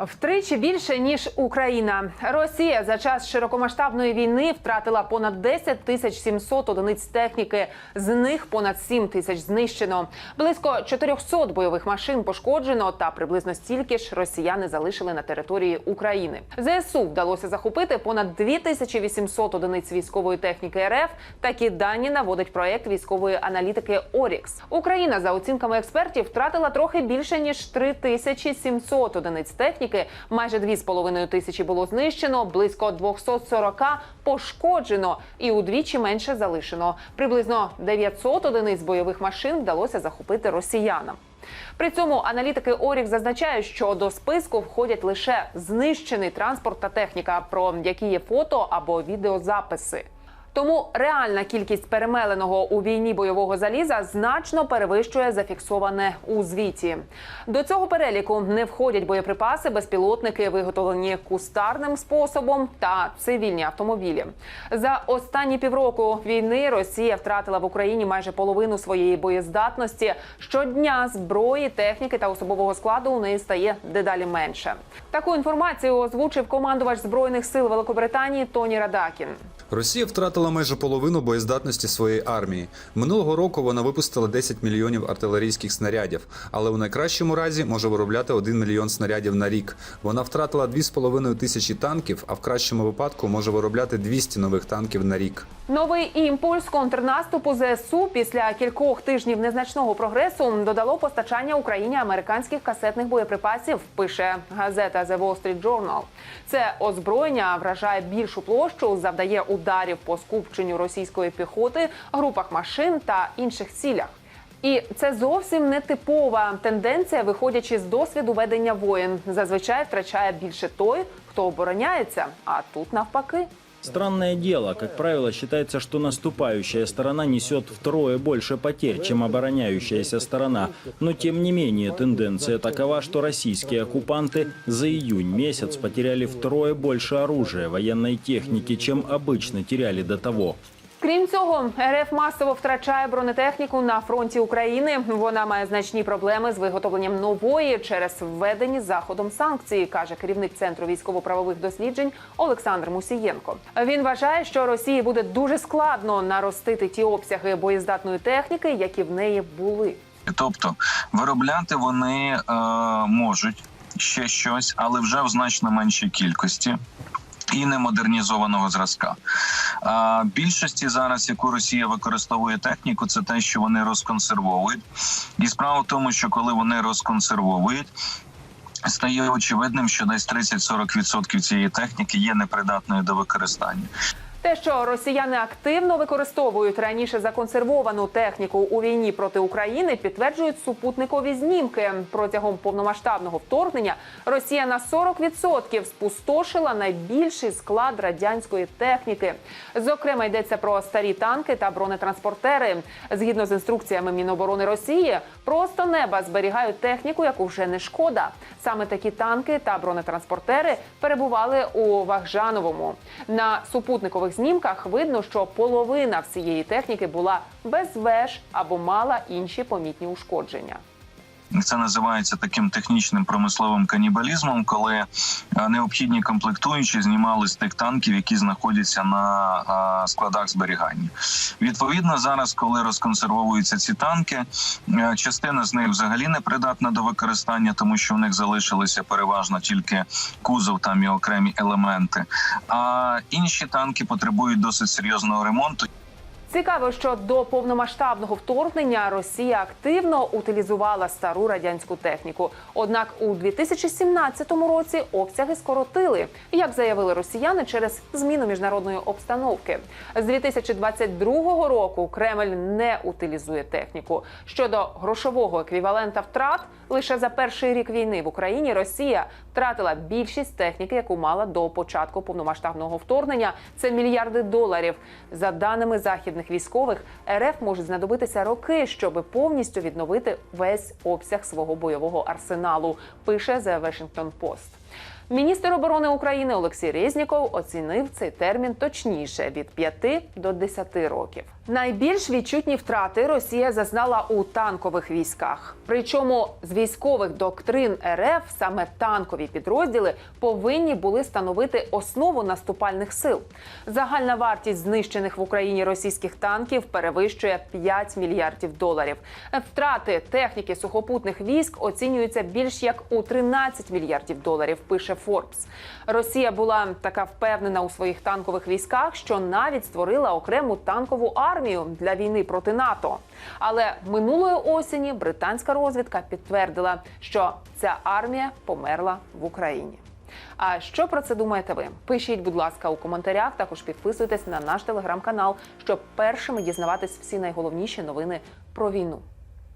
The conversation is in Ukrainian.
Втричі більше ніж Україна. Росія за час широкомасштабної війни втратила понад 10 тисяч 700 одиниць техніки. З них понад 7 тисяч знищено. Близько 400 бойових машин пошкоджено, та приблизно стільки ж росіяни залишили на території України. ЗСУ вдалося захопити понад 2800 одиниць військової техніки РФ. Такі дані наводить проект військової аналітики Орікс. Україна за оцінками експертів втратила трохи більше ніж 3700 одиниць техніки. Майже 2,5 тисячі було знищено, близько 240 пошкоджено і удвічі менше залишено. Приблизно 900 одиниць бойових машин вдалося захопити росіянам. При цьому аналітики Орік зазначають, що до списку входять лише знищений транспорт та техніка, про які є фото або відеозаписи. Тому реальна кількість перемеленого у війні бойового заліза значно перевищує зафіксоване у звіті. До цього переліку не входять боєприпаси, безпілотники, виготовлені кустарним способом та цивільні автомобілі. За останні півроку війни Росія втратила в Україні майже половину своєї боєздатності. Щодня зброї, техніки та особового складу у неї стає дедалі менше. Таку інформацію озвучив командувач збройних сил Великобританії Тоні Радакін. Росія втратила майже половину боєздатності своєї армії. Минулого року вона випустила 10 мільйонів артилерійських снарядів, але у найкращому разі може виробляти 1 мільйон снарядів на рік. Вона втратила 2,5 тисячі танків, а в кращому випадку може виробляти 200 нових танків на рік. Новий імпульс контрнаступу ЗСУ після кількох тижнів незначного прогресу додало постачання Україні американських касетних боєприпасів. Пише газета The Wall Street Journal. Це озброєння вражає більшу площу, завдає ударів по скупченню російської піхоти, групах машин та інших цілях. І це зовсім не типова тенденція, виходячи з досвіду ведення воєн. Зазвичай втрачає більше той, хто обороняється, а тут навпаки. Странное дело, как правило, считается, что наступающая сторона несет втрое больше потерь, чем обороняющаяся сторона. Но тем не менее тенденция такова, что российские оккупанты за июнь месяц потеряли втрое больше оружия, военной техники, чем обычно теряли до того. Крім цього, РФ масово втрачає бронетехніку на фронті України. Вона має значні проблеми з виготовленням нової через введені заходом санкції, каже керівник центру військово-правових досліджень Олександр Мусієнко. Він вважає, що Росії буде дуже складно наростити ті обсяги боєздатної техніки, які в неї були. Тобто виробляти вони е, можуть ще щось, але вже в значно меншій кількості. І немодернізованого зразка. А більшості зараз, яку Росія використовує техніку, це те, що вони розконсервовують. І справа в тому, що коли вони розконсервовують, стає очевидним, що десь 30-40% цієї техніки є непридатною до використання. Те, що росіяни активно використовують раніше законсервовану техніку у війні проти України, підтверджують супутникові знімки. Протягом повномасштабного вторгнення Росія на 40% спустошила найбільший склад радянської техніки. Зокрема, йдеться про старі танки та бронетранспортери. Згідно з інструкціями Міноборони Росії, просто неба зберігають техніку, яку вже не шкода. Саме такі танки та бронетранспортери перебували у Вахжановому. На супутникових знімках видно, що половина всієї техніки була без веж або мала інші помітні ушкодження. Це називається таким технічним промисловим канібалізмом, коли е, необхідні комплектуючі знімали з тих танків, які знаходяться на е, складах зберігання. Відповідно, зараз, коли розконсервовуються ці танки, е, частина з них взагалі не придатна до використання, тому що в них залишилися переважно тільки кузов там і окремі елементи. А інші танки потребують досить серйозного ремонту. Цікаво, що до повномасштабного вторгнення Росія активно утилізувала стару радянську техніку. Однак у 2017 році обсяги скоротили, як заявили росіяни через зміну міжнародної обстановки. З 2022 року Кремль не утилізує техніку. Щодо грошового еквівалента втрат, лише за перший рік війни в Україні Росія втратила більшість техніки, яку мала до початку повномасштабного вторгнення. Це мільярди доларів. За даними західних військових, РФ можуть знадобитися роки, щоб повністю відновити весь обсяг свого бойового арсеналу. Пише The Washington Post. Міністр оборони України Олексій Резніков оцінив цей термін точніше від 5 до 10 років. Найбільш відчутні втрати Росія зазнала у танкових військах. Причому з військових доктрин РФ саме танкові підрозділи повинні були становити основу наступальних сил. Загальна вартість знищених в Україні російських танків перевищує 5 мільярдів доларів. Втрати техніки сухопутних військ оцінюються більш як у 13 мільярдів доларів. Пише Форбс. Росія була така впевнена у своїх танкових військах, що навіть створила окрему танкову армію для війни проти НАТО. Але минулої осені британська розвідка підтвердила, що ця армія померла в Україні. А що про це думаєте ви? Пишіть, будь ласка, у коментарях. Також підписуйтесь на наш телеграм-канал, щоб першими дізнаватись всі найголовніші новини про війну.